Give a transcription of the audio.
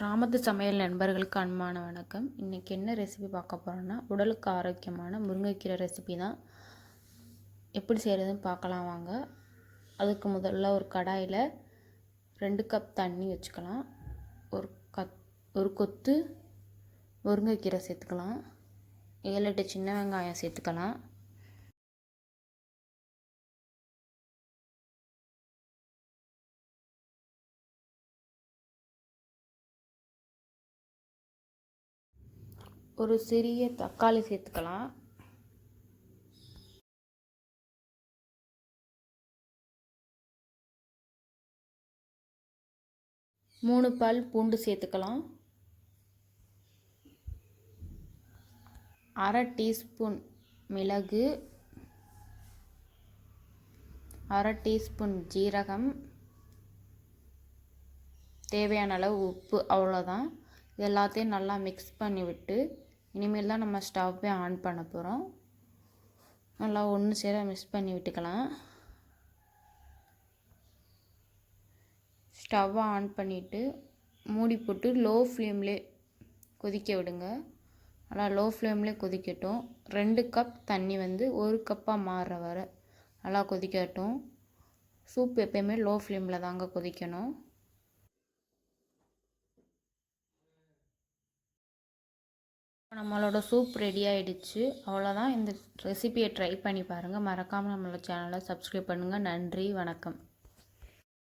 கிராமத்து சமையல் நண்பர்களுக்கு அன்பான வணக்கம். இன்றைக்கி என்ன ரெசிபி பார்க்க போகிறோன்னா உடலுக்கு ஆரோக்கியமான முருங்கைக்கீரை ரெசிபி தான். எப்படி செய்கிறதுன்னு பார்க்கலாம் வாங்க. அதுக்கு முதல்ல ஒரு கடாயில் ரெண்டு கப் தண்ணி வச்சுக்கலாம். ஒரு கத் ஒரு கொத்து முருங்கைக்கீரை சேர்த்துக்கலாம். ஏழு எட்டு சின்ன வெங்காயம் சேர்த்துக்கலாம். ஒரு சிறிய தக்காளி சேர்த்துக்கலாம். மூணு பால் பூண்டு சேர்த்துக்கலாம். அரை டீஸ்பூன் மிளகு. அரை டீஸ்பூன் ஜீரகம். தேவையான அளவு உப்பு அவ்வளோதான் இது எல்லாத்தையும் நல்லா மிக்ஸ் பண்ணி விட்டு இனிமேல் தான் நம்ம ஸ்டவ்வே ஆன் பண்ண போகிறோம் நல்லா ஒன்று சேர மிக்ஸ் பண்ணி விட்டுக்கலாம். ஸ்டவ்வை ஆன் பண்ணிவிட்டு மூடி போட்டு லோ ஃப்ளேம்லே கொதிக்க விடுங்க. நல்லா லோ ஃப்ளேம்லே கொதிக்கட்டும். ரெண்டு கப் தண்ணி வந்து ஒரு கப்பாக மாறுற வர நல்லா கொதிக்கட்டும். சூப் எப்பயுமே லோ ஃப்ளேமில் தாங்க கொதிக்கணும். நம்மளோட சூப் ரெடி ஆகிடுச்சு அவ்வளோதான் இந்த ரெசிபியை ட்ரை பண்ணி பாருங்கள் மறக்காமல் நம்மளோட சேனலை சப்ஸ்கிரைப் பண்ணுங்கள் நன்றி. வணக்கம்.